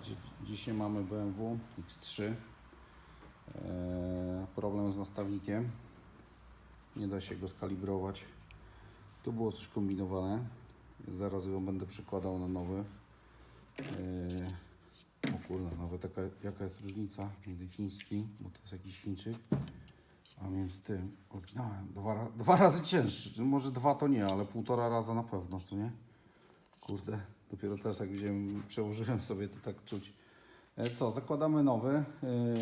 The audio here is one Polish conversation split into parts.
Słuchajcie, dzisiaj mamy BMW X3. Eee, problem z nastawnikiem. Nie da się go skalibrować. Tu było coś kombinowane. Zaraz ją będę przekładał na nowy. Eee, o kurde, nawet taka, jaka jest różnica między chińskim, bo to jest jakiś Chińczyk, a między tym oryginałem. Dwa, dwa razy cięższy. Może dwa to nie, ale półtora raza na pewno, co nie? Kurde, dopiero teraz jak wziąłem, przełożyłem sobie, to tak czuć. E, Co, zakładamy nowy.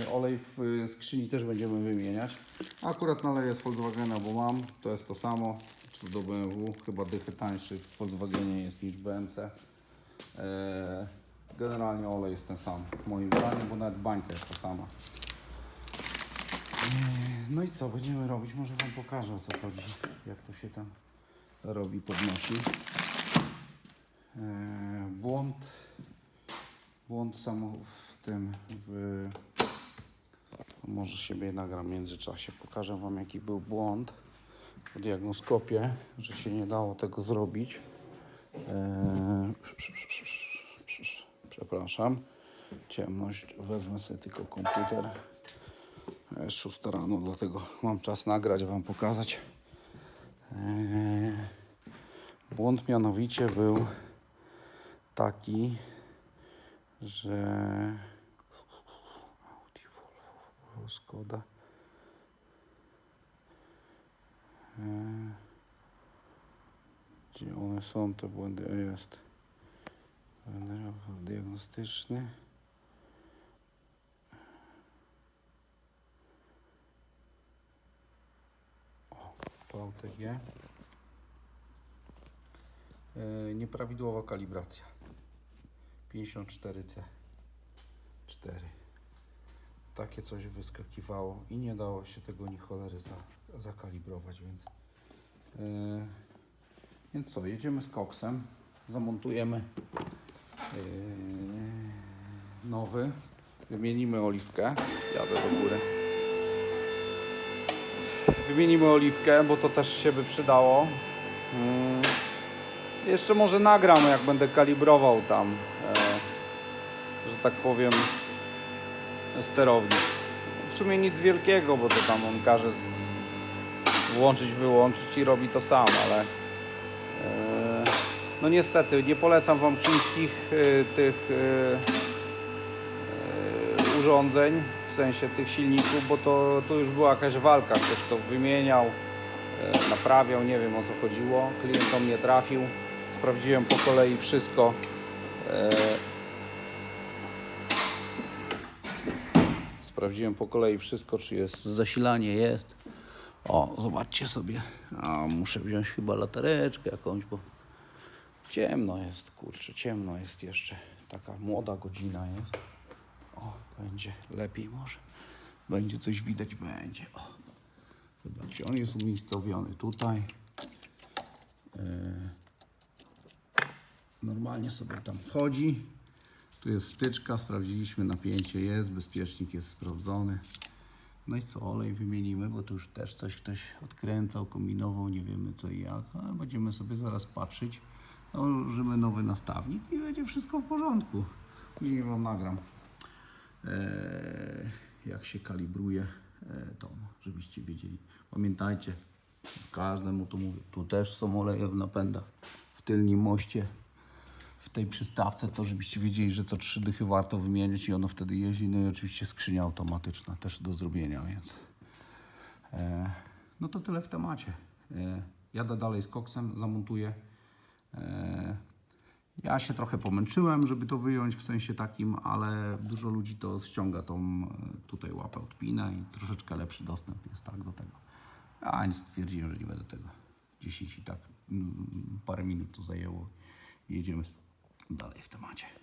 E, Olej w e, skrzyni też będziemy wymieniać. Akurat naleję z Volkswagena, bo mam. To jest to samo, co do BMW. Chyba dychy tańszy w Volkswagenie jest niż BMC. Generalnie olej jest ten sam, moim zdaniem, bo nawet bańka jest ta sama. No i co, będziemy robić? Może Wam pokażę o co chodzi, jak to się tam robi, podnosi. E, błąd. Błąd samo w tym w może siebie nagram w międzyczasie. Pokażę wam jaki był błąd w diagnoskopie że się nie dało tego zrobić. E, przepraszam. Ciemność. Wezmę sobie tylko komputer. Jest 6 rano dlatego mam czas nagrać wam pokazać. E, błąd mianowicie był taki, że Audi, Volvo, Skoda. E, Gdzie one są, te błędy? O, Jest. Diagnostyczny. O, VTG. E, Nieprawidłowa kalibracja. 54C 4 takie coś wyskakiwało i nie dało się tego ni cholery za, zakalibrować więc yy, więc co, jedziemy z koksem zamontujemy yy, nowy wymienimy oliwkę jadę do góry. Wymienimy oliwkę, bo to też się by przydało. Mm. Jeszcze może nagram, jak będę kalibrował tam, że tak powiem, sterownik. W sumie nic wielkiego, bo to tam on każe z, włączyć, wyłączyć i robi to sam, ale e, no niestety nie polecam Wam chińskich e, tych e, urządzeń, w sensie tych silników, bo to, to już była jakaś walka, ktoś to wymieniał, naprawiał, nie wiem o co chodziło, klientom nie trafił. Sprawdziłem po kolei wszystko. Sprawdziłem po kolei wszystko, czy jest zasilanie jest. O, zobaczcie sobie. A, muszę wziąć chyba latareczkę jakąś, bo ciemno jest, kurczę, ciemno jest jeszcze. Taka młoda godzina jest. O, będzie lepiej może. Będzie coś widać, będzie. O, zobaczcie, on jest umiejscowiony tutaj. E, normalnie sobie tam wchodzi. Tu jest wtyczka, sprawdziliśmy napięcie jest, bezpiecznik jest sprawdzony. No i co, olej wymienimy, bo tu już też coś ktoś odkręcał, kombinował, nie wiemy co i jak, ale będziemy sobie zaraz patrzeć. Nałożymy nowy nastawnik i będzie wszystko w porządku. Później Wam nagram, eee, jak się kalibruje e, to, żebyście wiedzieli. Pamiętajcie, każdemu to mówię, tu też są oleje w napędach, w tylnym moście w tej przystawce, to żebyście wiedzieli, że co trzy dychy warto wymienić i ono wtedy jeździ. No i oczywiście skrzynia automatyczna też do zrobienia, więc e, no to tyle w temacie. E, jadę dalej z koksem, zamontuję. E, ja się trochę pomęczyłem, żeby to wyjąć w sensie takim, ale dużo ludzi to ściąga tą e, tutaj łapę odpina i troszeczkę lepszy dostęp jest tak do tego. Ja stwierdziłem, że nie będę tego 10 i tak mm, parę minut to zajęło jedziemy dalej w temacie.